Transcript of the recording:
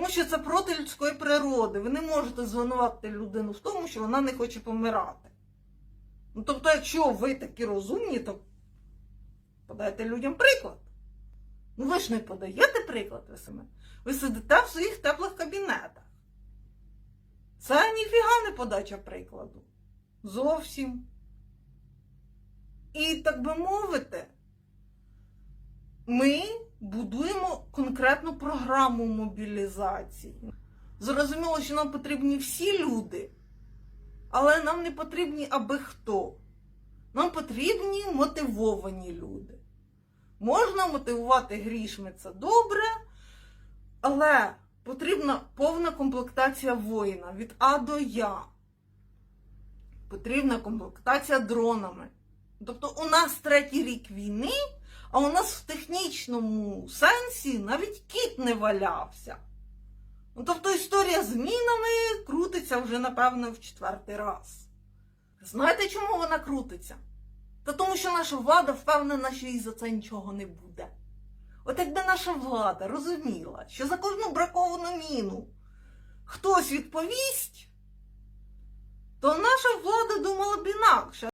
Тому що це проти людської природи. Ви не можете звинуватити людину в тому, що вона не хоче помирати. Ну, тобто, якщо ви такі розумні, то подайте людям приклад. Ну ви ж не подаєте приклад ви самі. Ви сидите в своїх теплих кабінетах. Це ніфіга не подача прикладу. Зовсім. І так би мовити, ми будуємо конкретну програму мобілізації. Зрозуміло, що нам потрібні всі люди, але нам не потрібні аби хто. Нам потрібні мотивовані люди. Можна мотивувати грішми, це добре, але потрібна повна комплектація воїна від А до Я. Потрібна комплектація дронами. Тобто у нас третій рік війни, а у нас в технічному сенсі навіть кіт не валявся. Ну, тобто історія з мінами крутиться вже, напевно, в четвертий раз. Знаєте, чому вона крутиться? Та тому, що наша влада впевнена, що їй за це нічого не буде. От якби наша влада розуміла, що за кожну браковану міну хтось відповість, то наша влада думала б інакше.